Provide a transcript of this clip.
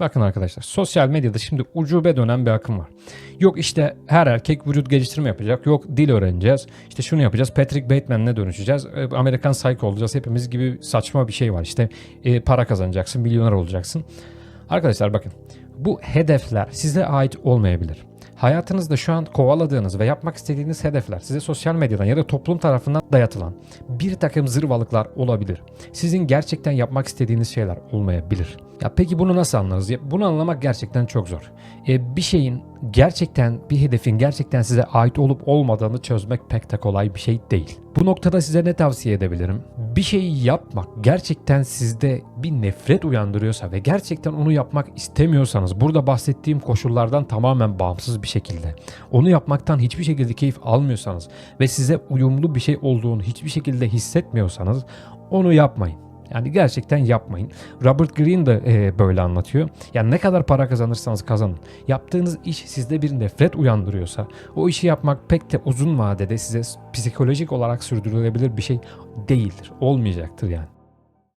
Bakın arkadaşlar sosyal medyada şimdi ucube dönen bir akım var. Yok işte her erkek vücut geliştirme yapacak. Yok dil öğreneceğiz. İşte şunu yapacağız. Patrick Bateman'le dönüşeceğiz. e, Amerikan Psycho olacağız. Hepimiz gibi saçma bir şey var. İşte e, para kazanacaksın, milyoner olacaksın. Arkadaşlar bakın bu hedefler size ait olmayabilir. Hayatınızda şu an kovaladığınız ve yapmak istediğiniz hedefler size sosyal medyadan ya da toplum tarafından dayatılan bir takım zırvalıklar olabilir. Sizin gerçekten yapmak istediğiniz şeyler olmayabilir. Ya peki bunu nasıl anlarız? Ya bunu anlamak gerçekten çok zor. E, bir şeyin gerçekten bir hedefin gerçekten size ait olup olmadığını çözmek pek de kolay bir şey değil. Bu noktada size ne tavsiye edebilirim? Bir şeyi yapmak gerçekten sizde bir nefret uyandırıyorsa ve gerçekten onu yapmak istemiyorsanız burada bahsettiğim koşullardan tamamen bağımsız bir şekilde onu yapmaktan hiçbir şekilde keyif almıyorsanız ve size uyumlu bir şey olduğunu hiçbir şekilde hissetmiyorsanız onu yapmayın. Yani gerçekten yapmayın. Robert Greene de e, böyle anlatıyor. Yani ne kadar para kazanırsanız kazanın. Yaptığınız iş sizde bir nefret uyandırıyorsa o işi yapmak pek de uzun vadede size psikolojik olarak sürdürülebilir bir şey değildir. Olmayacaktır yani.